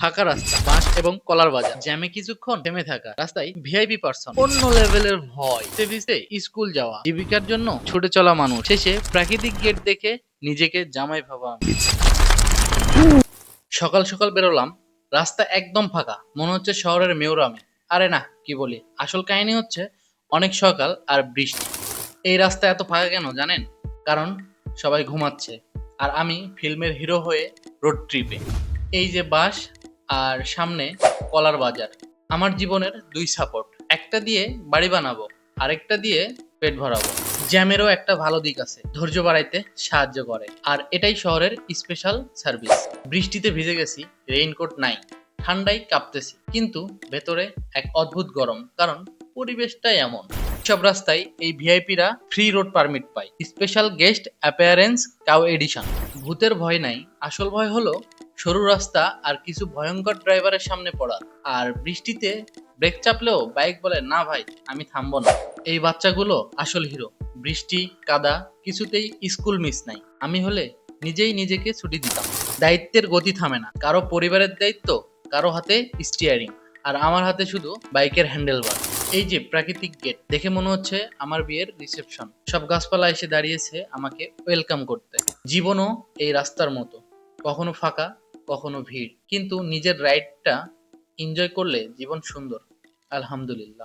ফাঁকা রাস্তা, বাঁশ এবং কলার বাজার, জ্যামে কিছুক্ষণ থেমে থাকা রাস্তায় ভিআইপি পার্সন অন্য লেভেলের ভয়। সেভিসে স্কুল যাওয়া, জীবিকার জন্য ছুটে চলা মানুষ। শেষে প্রাকৃতিক গেট দেখে নিজেকে জামাই ভাবা সকাল সকাল বেরোলাম, রাস্তা একদম ফাঁকা। মনে হচ্ছে শহরের মেয়র আমি। আরে না, কি বলি? আসল কাহিনী হচ্ছে, অনেক সকাল আর বৃষ্টি। এই রাস্তা এত ফাঁকা কেন জানেন? কারণ সবাই ঘুমাচ্ছে। আর আমি ফিল্মের হিরো হয়ে রোড ট্রিপে এই যে বাস আর সামনে কলার বাজার। আমার জীবনের দুই সাপোর্ট। একটা দিয়ে বাড়ি বানাবো, আরেকটা দিয়ে পেট ভরাবো। জ্যামেরও একটা ভালো দিক আছে, ধৈর্য বাড়াইতে সাহায্য করে। আর এটাই শহরের স্পেশাল সার্ভিস বৃষ্টিতে ভিজে গেছি রেইনকোট নাই, ঠান্ডায় কাঁপতেছি। কিন্তু ভেতরে এক অদ্ভুত গরম, কারণ পরিবেশটাই এমন। সব রাস্তায় এই ভিআইপিরা ফ্রি রোড পারমিট পায়। Special guest appearance cow edition ভূতের ভয় নাই, আসল ভয় হলো সরু রাস্তা আর কিছু ভয়ঙ্কর ড্রাইভারের সামনে পড়া। আর বৃষ্টিতে ব্রেক চাপলেও বাইক বলে, না ভাই, আমি থামবো না। এই বাচ্চাগুলো আসল হিরো। বৃষ্টি, কাদা, কিছুতেই স্কুল মিস নাই। আমি হলে নিজেই নিজেকে ছুটি দিতাম। দায়িত্বের গতি থামে না। কারও পরিবারের দায়িত্ব, কারও হাতে স্টিয়ারিং আর আমার হাতে শুধু বাইকের হ্যান্ডেল বার এই যে প্রাকৃতিক গেট দেখে মনে হচ্ছে আমার বিয়ের রিসেপশন সব গাছপালা এসে দাঁড়িয়েছে আমাকে ওয়েলকাম করতে। জীবনও এই রাস্তার মতো। কখনো ফাঁকা কখনো ভিড় কিন্তু নিজের রাইডটা এনজয় করলে জীবন সুন্দর। আলহামদুলিল্লাহ।